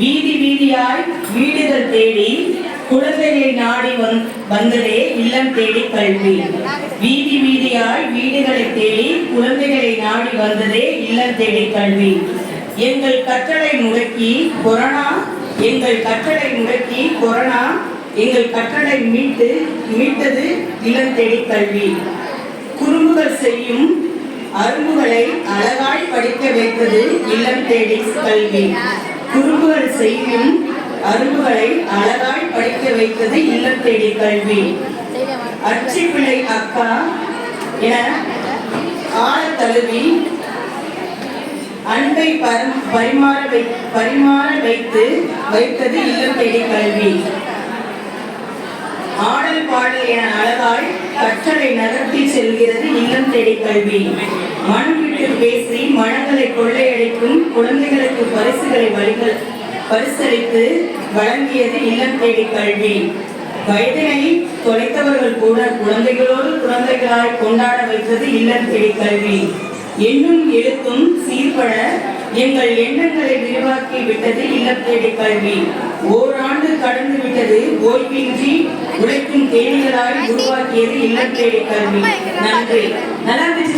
வீதி வீதியாய் வீடுகள் தேடி குழந்தைகளை நாடி வந்- வந்ததே இல்லம் தேடி கல்வி. வீதி வீதியாய் வீடுகளை தேடி குழந்தைகளை நாடி வந்ததே இல்லம் தேடி கல்வி. எங்கள் கற்றலை முடக்கி கொரோனா எங்கள் கற்றலை முடக்கி கொரோனா எங்கள் கற்றலை மீட்டு மீட்டது இல்லம் தேடி கல்வி. குறும்புகள் செய்யும் அரும்புகளை அழகாய் படிக்க வைத்தது இல்லம் தேடி கல்வி. குறும்புகள் செய்யும் அரும்புகளை அழகாய் படிக்க வைத்தது இல்லம் தேடி கல்வி அச்சிப்பிள்ளை அக்கா என ஆழ தழுவி அன்பை பரிமாற வை பரிமாற வைத்து வைத்தது இல்லம் தேடி கல்வி. ஆடல் பாடல் என அழகாய் கற்றலை நகர்த்தி செல்கிறது இல்லம் தேடி கல்வி. மனம் விட்டு பேசி மனங்களை கொள்ளையடிக்கும் குழந்தைகளுக்கு பரிசுகளை வழிகள் பரிசளித்து வழங்கியது இல்லம் தேடி கல்வி. வயதினை தொலைத்தவர்கள் கூட குழந்தைகளோடு குழந்தைகளாய் கொண்டாட வைத்தது இல்லம் தேடி கல்வி. எண்ணும் எழுத்தும் சீர்பட எங்கள் எண்ணங்களை விரிவாக்கி விட்டது இல்லம் தேடி கல்வி. ஓராண்டு கடந்து விட்டது ஓய்வின்றி உழைக்கும் தேனிகளாய் உருவாக்கியது இல்லம் தேடி கல்வி. நன்றி. நல்லா இருந்துச்சு.